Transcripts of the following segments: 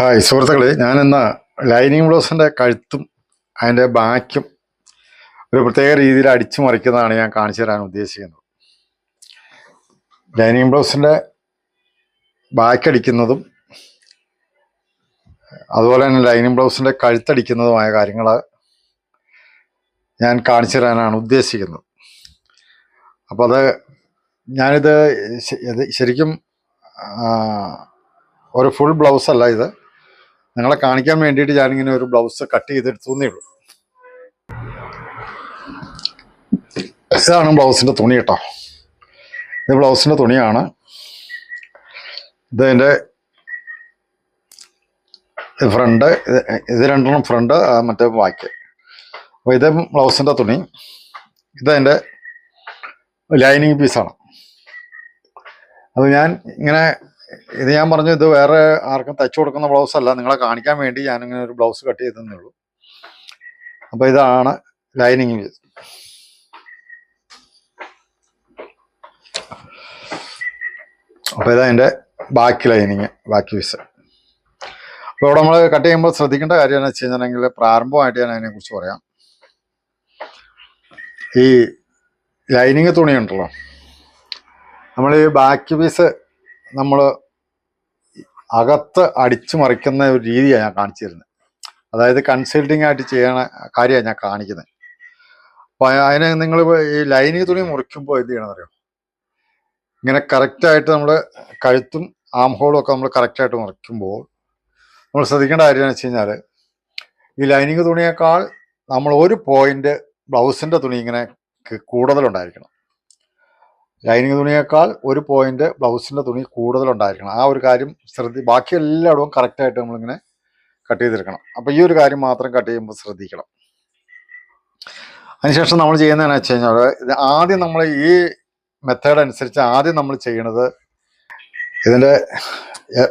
Hi സുഹൃത്തുക്കളെ. ഞാനിന്ന് lining ബ്ലൗസിന്റെ കഴുത്തും അതിന്റെ ബാക്കും ഒരു പ്രത്യേക രീതിയിൽ അടിച്ചു മറിക്കുന്നതാണ് ഞാൻ കാണിച്ചു തരാൻ ഉദ്ദേശിക്കുന്നത്. ലൈനിങ് ബ്ലൗസിന്റെ ബാക്ക് അടിക്കുന്നതും അതുപോലെ തന്നെ ലൈനിങ് ബ്ലൗസിന്റെ കഴുത്തടിക്കുന്നതുമായ കാര്യങ്ങൾ ഞാൻ കാണിച്ചു തരാനാണ് ഉദ്ദേശിക്കുന്നത്. അപ്പോൾ അത് ഞാനിത് ശരിക്കും ഒരു ഫുൾ ബ്ലൗസ് അല്ല ഇത്. നിങ്ങളെ കാണിക്കാൻ വേണ്ടിയിട്ട് ഞാനിങ്ങനെ ഒരു ബ്ലൗസ് കട്ട് ചെയ്തെടുത്തുന്നേ ഉള്ളൂ. ഇതാണ് ബ്ലൗസിന്റെ തുണി കേട്ടോ. ഇത് ബ്ലൗസിന്റെ തുണിയാണ്. ഇതിന്റെ ഫ്രണ്ട് ഇത് രണ്ടെണ്ണം ഫ്രണ്ട് മറ്റേ ബാക്ക്. അപ്പോൾ ഇത് ബ്ലൗസിന്റെ തുണി. ഇതതിന്റെ ലൈനിങ് പീസാണ് അപ്പോൾ ഞാൻ ഇങ്ങനെ ഇത് ഞാൻ പറഞ്ഞു ഇത് വേറെ ആർക്കും തയ്ച്ചു കൊടുക്കുന്ന ബ്ലൗസ് അല്ല. നിങ്ങളെ കാണിക്കാൻ വേണ്ടി ഞാൻ ഇങ്ങനെ ഒരു ബ്ലൗസ് കട്ട് ചെയ്തേ ഉള്ളൂ. അപ്പോൾ ഇതാണ് ലൈനിങ് അപ്പൊ അപ്പോൾ ഇതാ എന്റെ ബാക്കി ലൈനിങ് ബാക്കി പീസ് അപ്പോൾ ഇവിടെ നമ്മൾ കട്ട് ചെയ്യുമ്പോൾ ശ്രദ്ധിക്കേണ്ട കാര്യം എന്ന് വെച്ച് കഴിഞ്ഞിട്ടുണ്ടെങ്കിൽ പ്രാരംഭമായിട്ട് ഞാൻ അതിനെക്കുറിച്ച് പറയാം. ഈ ലൈനിങ് തുണി ഉണ്ടല്ലോ നമ്മൾ ഈ ബാക്ക് പീസ് നമ്മൾ അകത്ത് അടിച്ചു മറിക്കുന്ന ഒരു രീതിയാണ് ഞാൻ കാണിച്ചു തരുന്നത് അതായത് കൺസൾട്ടിങ് ആയിട്ട് ചെയ്യണ കാര്യമാണ് ഞാൻ കാണിക്കുന്നത്. അപ്പം അതിന് നിങ്ങൾ ഈ ലൈനിങ് തുണി മുറിക്കുമ്പോൾ എന്ത് ചെയ്യണം അറിയോ ഇങ്ങനെ കറക്റ്റായിട്ട് നമ്മൾ കഴുത്തും ആം ഹോളും ഒക്കെ നമ്മൾ കറക്റ്റായിട്ട് മുറിക്കുമ്പോൾ നമ്മൾ ശ്രദ്ധിക്കേണ്ട കാര്യം എന്ന് വെച്ച് കഴിഞ്ഞാൽ ഈ ലൈനിങ് തുണിയേക്കാൾ നമ്മൾ ഒരു പോയിന്റ് ബ്ലൗസിന്റെ തുണി ഇങ്ങനെ കൂടുതലുണ്ടായിരിക്കണം ലൈനിങ് തുണിയേക്കാൾ ഒരു പോയിന്റ് ബ്ലൗസിന്റെ തുണി കൂടുതലുണ്ടായിരിക്കണം. ആ ഒരു കാര്യം ശ്രദ്ധി ബാക്കി എല്ലായിടവും കറക്റ്റായിട്ട് നമ്മളിങ്ങനെ കട്ട് ചെയ്തെടുക്കണം. അപ്പോൾ ഈ ഒരു കാര്യം മാത്രം കട്ട് ചെയ്യുമ്പോൾ ശ്രദ്ധിക്കണം. അതിനുശേഷം നമ്മൾ ചെയ്യുന്നതെന്ന് വെച്ച് കഴിഞ്ഞാൽ ഇത് ആദ്യം നമ്മൾ ഈ മെത്തേഡ് അനുസരിച്ച് ആദ്യം നമ്മൾ ചെയ്യണത് ഇതിന്റെ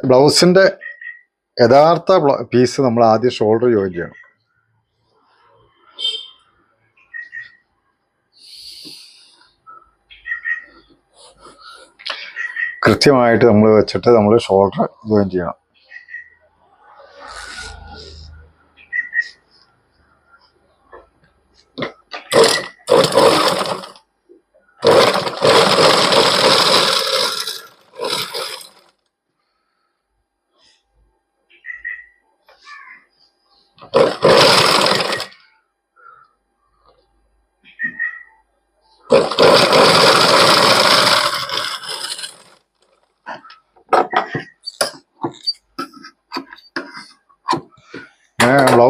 ബ്ലൗസിന്റെ യഥാർത്ഥ പീസ് നമ്മൾ ആദ്യം ഷോൾഡർ ജോയിൻ ചെയ്യണം. കൃത്യമായിട്ട് നമ്മൾ വെച്ചിട്ട് നമ്മൾ ഷോൾഡർ ജോയിൻ ചെയ്യണം.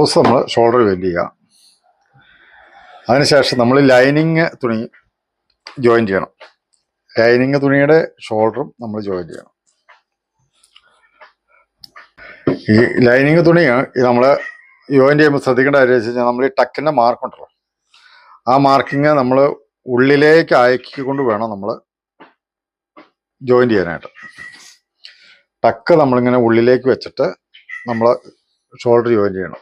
ബ്ലൗസ് നമ്മൾ ഷോൾഡർ വെല്ല് ചെയ്യുക. അതിനുശേഷം നമ്മൾ ലൈനിങ് തുണി ജോയിൻ ചെയ്യണം. ലൈനിങ് തുണിയുടെ ഷോൾഡറും നമ്മൾ ജോയിൻ ചെയ്യണം. ഈ ലൈനിങ് തുണി നമ്മൾ ജോയിൻ ചെയ്യുമ്പോൾ ശ്രദ്ധിക്കേണ്ട കാര്യം വെച്ച് കഴിഞ്ഞാൽ നമ്മൾ ഈ ടക്കിന്റെ മാർക്ക് ഉണ്ടല്ലോ. ആ മാർക്കിങ് നമ്മൾ ഉള്ളിലേക്ക് അയക്കിക്കൊണ്ട് വേണം നമ്മൾ ജോയിൻ ചെയ്യാനായിട്ട്. ടക്ക് നമ്മളിങ്ങനെ ഉള്ളിലേക്ക് വെച്ചിട്ട് നമ്മൾ ഷോൾഡർ ജോയിൻ ചെയ്യണം.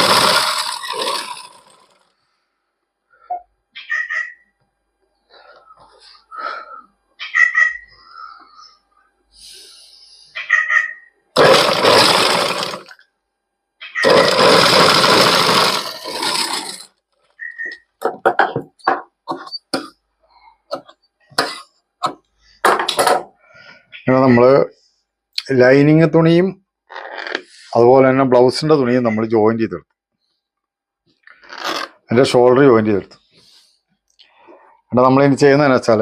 ഇങ്ങനെ നമ്മൾ ലൈനിങ് തുണിയും അതുപോലെ തന്നെ ബ്ലൗസിന്റെ തുണിയും നമ്മൾ ജോയിൻ ചെയ്തെടുത്തു. എന്റെ ഷോൾഡർ ജോയിൻ ചെയ്തെടുത്തു. എന്നിട്ട് നമ്മളിനി ചെയ്യുന്നതെന്ന് വെച്ചാൽ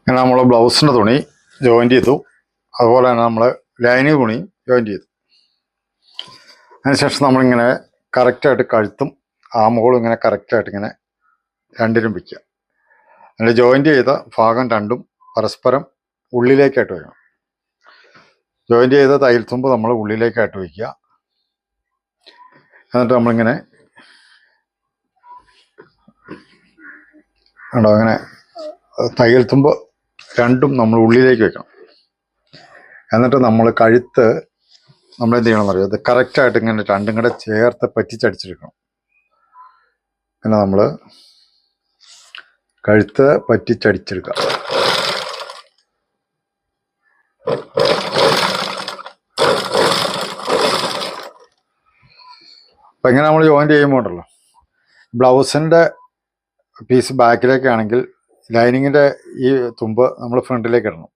ഇങ്ങനെ നമ്മൾ ബ്ലൗസിന്റെ തുണി ജോയിൻ ചെയ്തു. അതുപോലെ തന്നെ നമ്മൾ ലൈനിങ് തുണി ജോയിൻ ചെയ്തു. അതിനുശേഷം നമ്മളിങ്ങനെ കറക്റ്റായിട്ട് കഴുത്തും ആ ആമുകളും ഇങ്ങനെ കറക്റ്റായിട്ട് ഇങ്ങനെ രണ്ടിനും വയ്ക്കുക എന്നിട്ട് ജോയിന്റ് ചെയ്ത ഭാഗം രണ്ടും പരസ്പരം ഉള്ളിലേക്കായിട്ട് വയ്ക്കണം. ജോയിന്റ് ചെയ്ത തയ്യൽ തുമ്പ് നമ്മൾ ഉള്ളിലേക്കായിട്ട് വയ്ക്കുക. എന്നിട്ട് നമ്മളിങ്ങനെ ഉണ്ടോ അങ്ങനെ തയ്യൽ തുമ്പ് രണ്ടും നമ്മൾ ഉള്ളിലേക്ക് വെക്കണം എന്നിട്ട് നമ്മൾ കഴുത്ത് നമ്മൾ എന്ത് ചെയ്യണം എന്നറിയാം ഇത് കറക്റ്റായിട്ട് ഇങ്ങനെ രണ്ടും കൂടെ ചേർത്ത് പറ്റിച്ചടിച്ചെടുക്കണം പിന്നെ നമ്മൾ കഴുത്ത് പറ്റിച്ചടിച്ചെടുക്കുക അപ്പം ഇങ്ങനെ നമ്മൾ ജോയിന്റ് ചെയ്യുമ്പോൾ ഉണ്ടല്ലോ. ബ്ലൗസിന്റെ പീസ് ബാക്കിലേക്കാണെങ്കിൽ ലൈനിങ്ങിന്റെ ഈ തുമ്പ് നമ്മൾ ഫ്രണ്ടിലേക്ക് ഇടണം.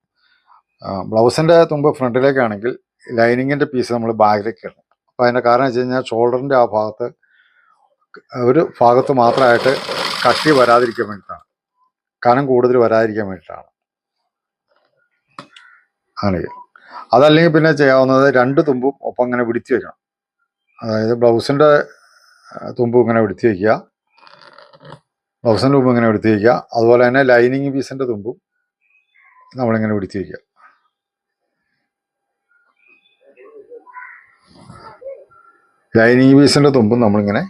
ബ്ലൗസിന്റെ തുമ്പ് ഫ്രണ്ടിലേക്കാണെങ്കിൽ ലൈനിങ്ങിന്റെ പീസ് നമ്മൾ ബാഗിലേക്ക് ഇടണം. അപ്പോൾ അതിന്റെ കാരണം വെച്ച് കഴിഞ്ഞാൽ ഷോൾഡറിന്റെ ആ ഭാഗത്ത് ഒരു ഭാഗത്ത് മാത്രമായിട്ട് കട്ടി വരാതിരിക്കാൻ വേണ്ടിയിട്ടാണ്. കനം കൂടുതൽ വരാതിരിക്കാൻ വേണ്ടിയിട്ടാണ്. അങ്ങനെ. അതല്ലെങ്കിൽ പിന്നെ ചെയ്യാവുന്നത് രണ്ട് തുമ്പും ഒപ്പം ഇങ്ങനെ പിടിച്ചു വയ്ക്കണം അതായത് ബ്ലൗസിന്റെ തുമ്പും ഇങ്ങനെ പിടിച്ചു വയ്ക്കുക ബ്ലൗസിന്റെ തുമ്പ് ഇങ്ങനെ പിടിച്ചു വയ്ക്കുക അതുപോലെ തന്നെ ലൈനിങ് പീസിന്റെ തുമ്പും നമ്മളിങ്ങനെ പിടിച്ചു വയ്ക്കുക ലൈനിങ് പീസിന്റെ തുമ്പും നമ്മളിങ്ങനെ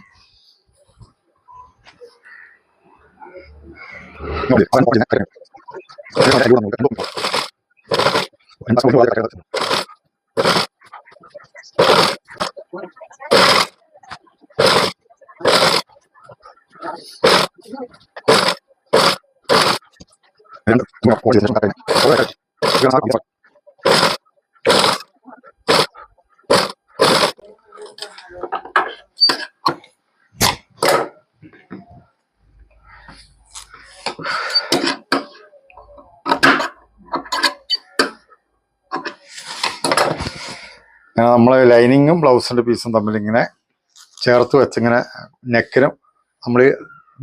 നമ്മൾ ലൈനിങ്ങും ബ്ലൗസിന്റെ പീസും തമ്മിൽ ഇങ്ങനെ ചേർത്ത് വെച്ചിങ്ങനെ നെക്കിനും നമ്മൾ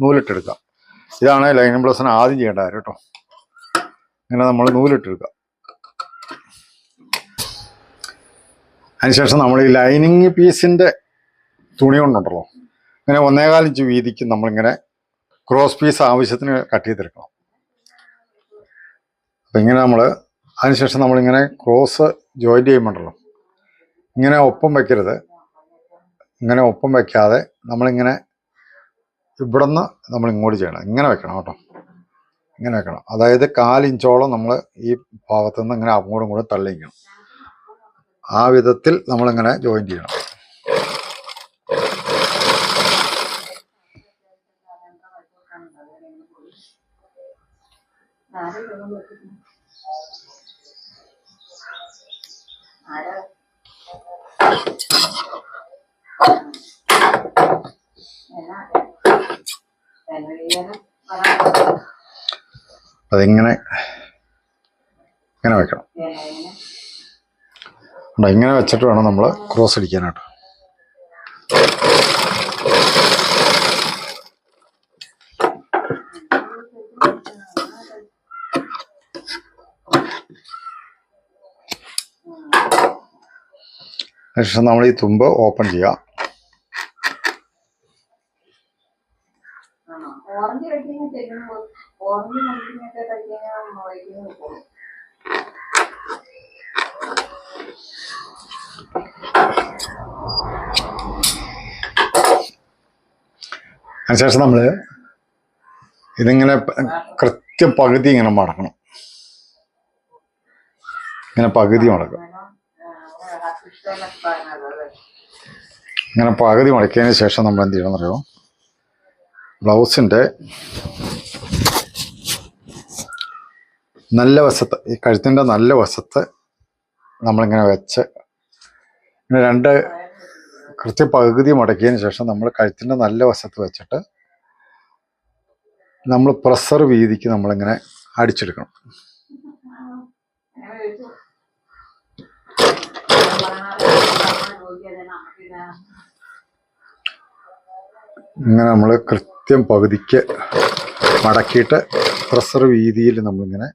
നൂലിട്ടെടുക്കാം. ഇതാണ് ലൈനിങ് ബ്ലൗസിന് ആദ്യം ചെയ്യേണ്ട കാര്യം കേട്ടോ. ഇങ്ങനെ നമ്മൾ നൂലിട്ടെടുക്കുക അതിനുശേഷം നമ്മൾ ഈ ലൈനിങ് പീസിന്റെ തുണി കൊണ്ടുണ്ടല്ലോ. ഇങ്ങനെ ഒന്നേകാൽ ഇഞ്ച് വീതിക്ക് നമ്മളിങ്ങനെ ക്രോസ് പീസ് ആവശ്യത്തിന് കട്ട് ചെയ്തെടുക്കണം. അപ്പം ഇങ്ങനെ നമ്മൾ അതിനുശേഷം നമ്മളിങ്ങനെ ക്രോസ് ജോയിന്റ് ചെയ്യുമ്പോണ്ടല്ലോ. ഇങ്ങനെ ഒപ്പം വെക്കരുത്. ഇങ്ങനെ ഒപ്പം വെക്കാതെ നമ്മളിങ്ങനെ ഇവിടുന്ന് നമ്മൾ ഇങ്ങോട്ട് ചെയ്യണം. ഇങ്ങനെ വെക്കണം കേട്ടോ. ഇങ്ങനെ വെക്കണം. അതായത് കാലിഞ്ചോളം നമ്മൾ ഈ ഭാഗത്തു നിന്ന് ഇങ്ങനെ അങ്ങോട്ടും കൂടെ തള്ളിക്കണം ആ വിധത്തിൽ നമ്മളിങ്ങനെ ജോയിൻ ചെയ്യണം. അതിങ്ങനെ ഇങ്ങനെ വെക്കണം. ഇങ്ങനെ വെച്ചിട്ട് വേണം നമ്മൾ ക്രോസ് അടിക്കാനായിട്ട്. ശേഷം നമ്മൾ ഈ തുമ്പ് ഓപ്പൺ ചെയ്യുക ഓറഞ്ച് മുറിക്കുന്നൊക്കെ കഴിക്കാൻ വൈകുന്നു പോകും അതിനുശേഷം നമ്മൾ ഇതിങ്ങനെ കൃത്യം പകുതി ഇങ്ങനെ മടക്കണം ഇങ്ങനെ പകുതി മടക്കും ഇങ്ങനെ പകുതി മടക്കിയതിന് ശേഷം നമ്മൾ എന്ത് ചെയ്യണം അറിയോ ബ്ലൗസിന്റെ നല്ല വശത്ത് ഈ കഴുത്തിന്റെ നല്ല വശത്ത് നമ്മളിങ്ങനെ വെച്ച് ഇങ്ങനെ രണ്ട് കൃത്യ പകുതി മുടക്കിയതിന് ശേഷം നമ്മൾ കഴുത്തിന്റെ നല്ല വശത്ത് വെച്ചിട്ട് നമ്മൾ പ്രഷർ വീതിക്ക് നമ്മളിങ്ങനെ അടിച്ചെടുക്കണം. ഇങ്ങനെ നമ്മൾ കൃത്യം പകുതിക്ക് മടക്കിയിട്ട് പ്രഷർ വീതിയിൽ നമ്മളിങ്ങനെ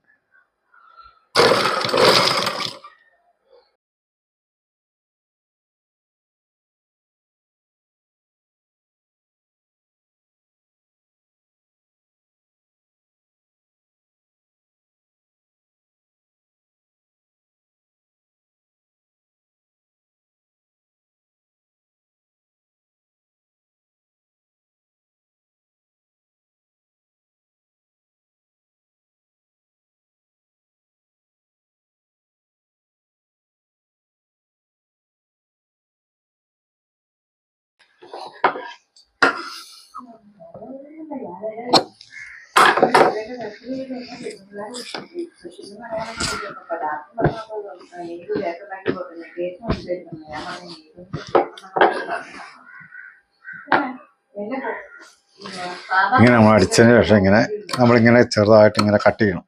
ഇങ്ങനെ നമ്മൾ അടിച്ചതിന് ശേഷം ഇങ്ങനെ നമ്മളിങ്ങനെ ചെറുതായിട്ട് ഇങ്ങനെ കട്ട് ചെയ്യണം.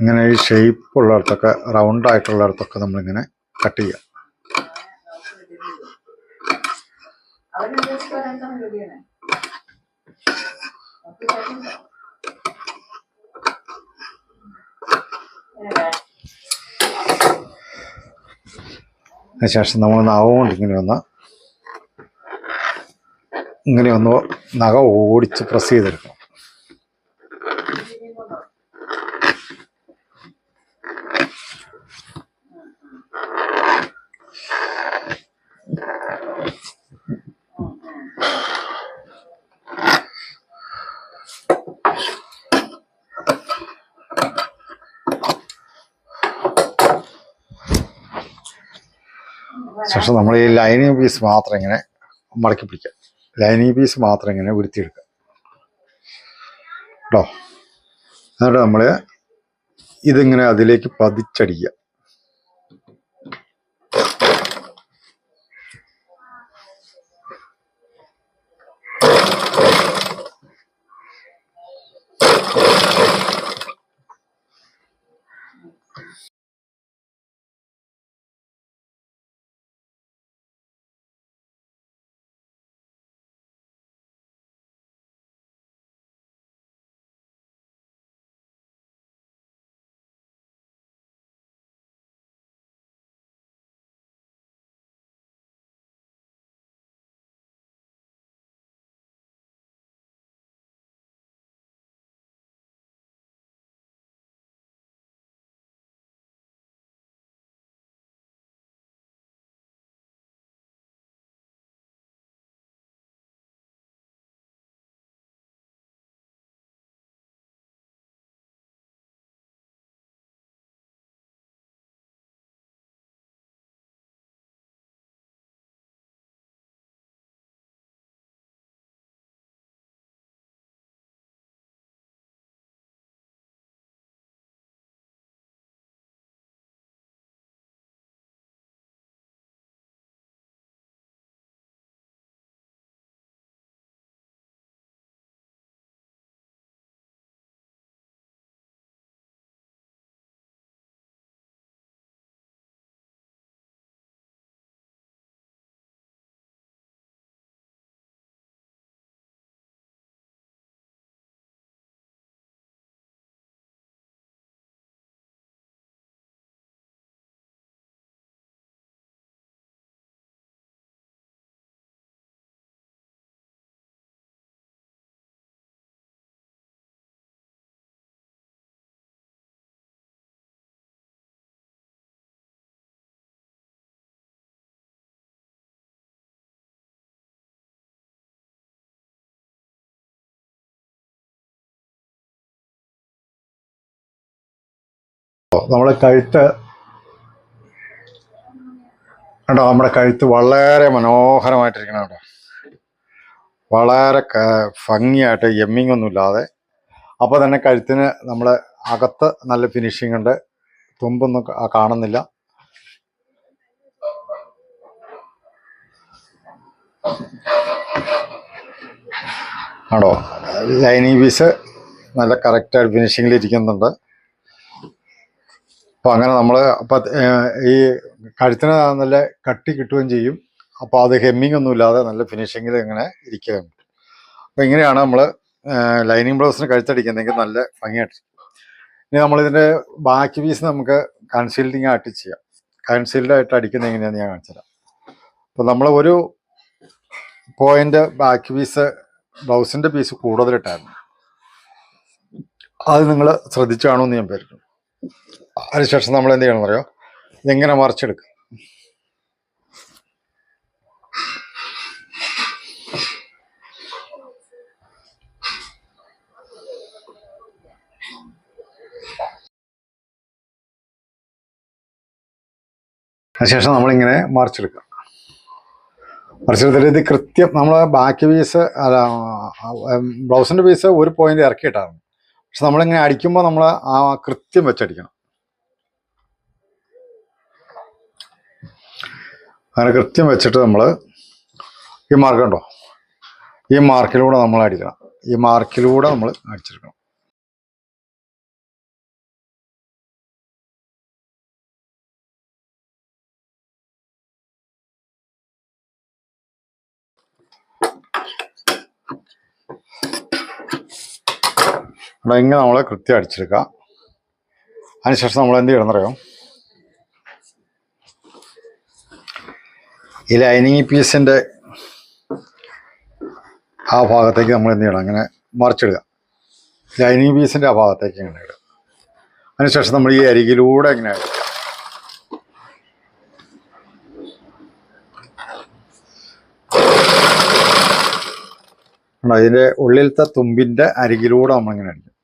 ഇങ്ങനെ ഈ ഷേപ്പ് ഉള്ളിടത്തൊക്കെ റൗണ്ട് ആയിട്ടുള്ളിടത്തൊക്കെ നമ്മളിങ്ങനെ കട്ട് ചെയ്യാം. അതിനുശേഷം നമ്മൾ നഖം കൊണ്ട് ഇങ്ങനെ ഒന്ന് ഇങ്ങനെ ഒന്ന് നഖം ഓടിച്ച് പ്രസ് ചെയ്തെടുക്കണം. ശേഷം നമ്മൾ ഈ ലൈനിങ് പീസ് മാത്രം ഇങ്ങനെ മടക്കി പിടിക്കുക. ലൈനിങ് പീസ് മാത്രം ഇങ്ങനെ ഉരുത്തിയെടുക്കുക. കേട്ടോ എന്നിട്ട് നമ്മൾ ഇതിങ്ങനെ അതിലേക്ക് പതിച്ചടിക്കുക. നമ്മളെ കഴുത്ത് കേട്ടോ നമ്മുടെ കഴുത്ത് വളരെ മനോഹരമായിട്ടിരിക്കണം കേട്ടോ വളരെ ഭംഗിയായിട്ട് എമ്മിങ് ഒന്നും ഇല്ലാതെ. അപ്പോൾ തന്നെ കഴുത്തിന് നമ്മളെ അകത്ത് നല്ല ഫിനിഷിംഗ് ഉണ്ട്. തുമ്പൊന്നും കാണുന്നില്ല. ആണോ ലൈനിങ് പീസ് നല്ല കറക്റ്റായിട്ട് ഫിനിഷിങ്ങിൽ ഇരിക്കുന്നുണ്ട്. അപ്പോൾ അങ്ങനെ നമ്മൾ അപ്പം ഈ കഴുത്തിന് നല്ല കട്ടി കിട്ടുകയും ചെയ്യും. അപ്പോൾ അത് ഹെമ്മിങ് ഒന്നും ഇല്ലാതെ നല്ല ഫിനിഷിങ്ങിൽ ഇങ്ങനെ ഇരിക്കുകയാണ് അപ്പോൾ ഇങ്ങനെയാണ് നമ്മൾ ലൈനിങ് ബ്ലൗസിന് കഴുത്തടിക്കുന്നതെങ്കിൽ നല്ല ഭംഗിയായിട്ട് ഇനി നമ്മളിതിന്റെ ബാക്കി പീസ് നമുക്ക് കൺസീൽഡിങ് ആയിട്ട് ചെയ്യാം. കൺസീൽഡ് ആയിട്ട് അടിക്കുന്നത് എങ്ങനെയാണെന്ന് ഞാൻ കാണിച്ചുതരാം അപ്പോൾ നമ്മൾ ഒരു പോയിന്റ് ബാക്ക് പീസ് ബ്ലൗസിന്റെ പീസ് കൂടുതലിട്ടായിരുന്നു. അത് നിങ്ങൾ ശ്രദ്ധിച്ചാണോ എന്ന് ഞാൻ പേരിട്ടു അതിനുശേഷം നമ്മൾ എന്ത് ചെയ്യണം അറിയോ ഇതെങ്ങനെ മറിച്ചെടുക്കും? അതിനുശേഷം നമ്മളിങ്ങനെ മറിച്ചെടുക്കുക മറിച്ചെടുത്തിട്ട് ഇത് കൃത്യം നമ്മൾ ബാക്കി പീസ് അല്ല ബ്ലൗസിന്റെ പീസ് ഒരു പോയിന്റ് ഇറക്കിയിട്ടാണ് പക്ഷെ നമ്മളിങ്ങനെ അടിക്കുമ്പോൾ നമ്മൾ ആ കൃത്യം വെച്ചടിക്കണം. അങ്ങനെ കൃത്യം വെച്ചിട്ട് നമ്മൾ ഈ മാർക്ക് കണ്ടോ ഈ മാർക്കിലൂടെ നമ്മൾ അടിക്കണം. ഈ മാർക്കിലൂടെ നമ്മൾ അടിച്ചെടുക്കണം. ഇങ്ങനെ നമ്മൾ കൃത്യം അടിച്ചെടുക്കുക അതിനുശേഷം നമ്മൾ എന്ത് ചെയ്യണം അറിയാം ഈ ലൈനിങ് പീസിന്റെ ആ ഭാഗത്തേക്ക് നമ്മൾ എന്ത് ചെയ്യണം? അങ്ങനെ മറിച്ചിടുക. ലൈനിങ് പീസിന്റെ ആ ഭാഗത്തേക്ക് ഇങ്ങനെ ഇടുക. അതിനുശേഷം നമ്മൾ ഈ അരികിലൂടെ ഇങ്ങനെ ഇതിന്റെ ഉള്ളിലത്തെ തുമ്പിന്റെ അരികിലൂടെ നമ്മളിങ്ങനെ അടിക്കും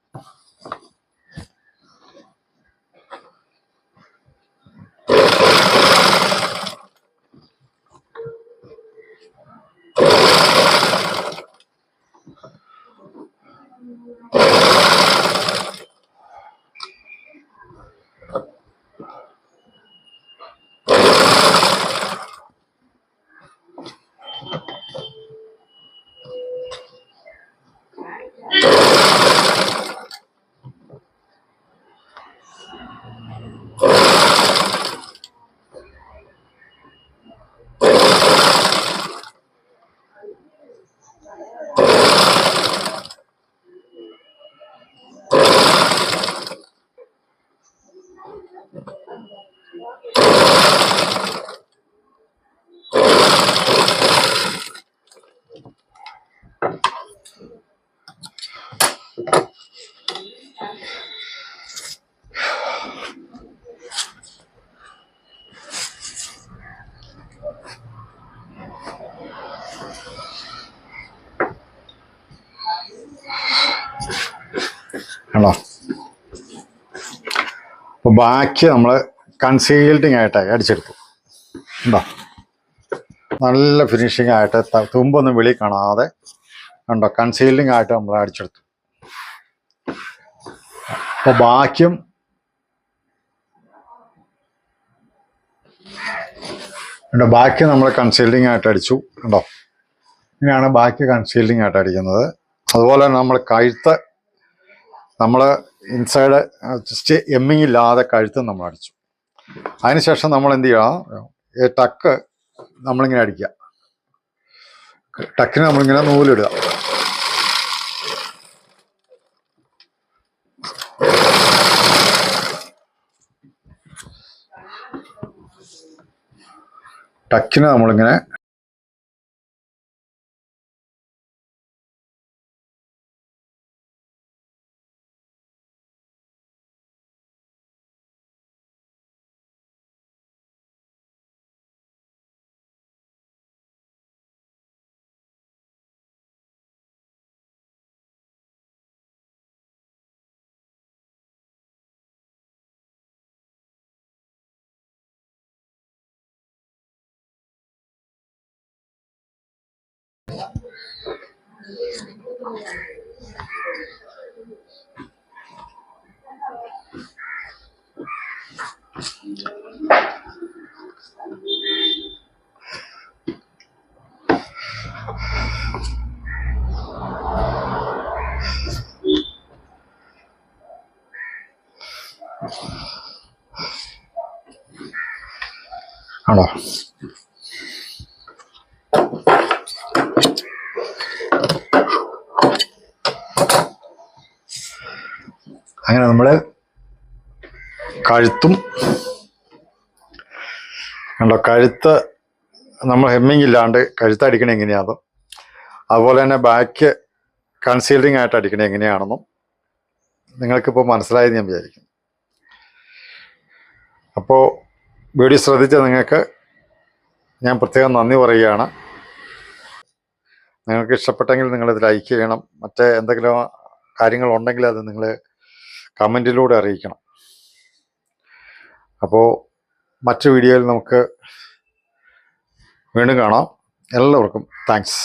കണ്ടോ അപ്പോൾ ബാക്കി നമ്മൾ കൺസീൽഡിങ് ആയിട്ട് അടിച്ചെടുത്തു. ഉണ്ടോ നല്ല ഫിനിഷിംഗ് ആയിട്ട് തുമ്പൊന്നും വെളി കാണാതെ കണ്ടോ? കൺസീൽഡിങ് ആയിട്ട് നമ്മൾ അടിച്ചെടുത്തു. അപ്പോൾ ബാക്കിയും കണ്ടോ? ബാക്കി നമ്മൾ കൺസീൽഡിങ് ആയിട്ട് അടിച്ചു. കണ്ടോ? ഇങ്ങനെയാണ് ബാക്കി കൺസീൽഡിങ് ആയിട്ട് അടിക്കുന്നത്. അതുപോലെ നമ്മൾ കഴുത്ത് നമ്മൾ ഇൻസൈഡ് ജസ്റ്റ് എമ്മിങ് ഇല്ലാതെ കഴുത്ത് നമ്മൾ അടിച്ചു. അതിനുശേഷം നമ്മൾ എന്ത് ചെയ്യണം ഈ ടക്ക് നമ്മളിങ്ങനെ അടിക്കുക. ടക്കിന് നമ്മളിങ്ങനെ നൂലിടുക. ടക്കിന് നമ്മളിങ്ങനെ ആണോ അങ്ങനെ നമ്മൾ കഴുത്തും കണ്ടോ കഴുത്ത് നമ്മൾ ഹെമ്മിങ് ഇല്ലാണ്ട് കഴുത്ത് അടിക്കണ എങ്ങനെയാണെന്നും അതുപോലെ തന്നെ ബാക്ക് കൺസീൽഡിങ് ആയിട്ട് അടിക്കണേ എങ്ങനെയാണെന്നും നിങ്ങൾക്കിപ്പോൾ മനസ്സിലായെന്ന് ഞാൻ വിചാരിക്കുന്നു. അപ്പോൾ വീഡിയോ ശ്രദ്ധിച്ച നിങ്ങൾക്ക് ഞാൻ പ്രത്യേകം നന്ദി പറയുകയാണ്. നിങ്ങൾക്ക് ഇഷ്ടപ്പെട്ടെങ്കിൽ നിങ്ങളിത് ലൈക്ക് ചെയ്യണം. മറ്റേ എന്തെങ്കിലും കാര്യങ്ങളുണ്ടെങ്കിൽ അത് നിങ്ങൾ കമന്റിലൂടെ അറിയിക്കണം. അപ്പോൾ മറ്റു വീഡിയോയിൽ നമുക്ക് വീണ്ടും കാണാം. എല്ലാവർക്കും താങ്ക്സ്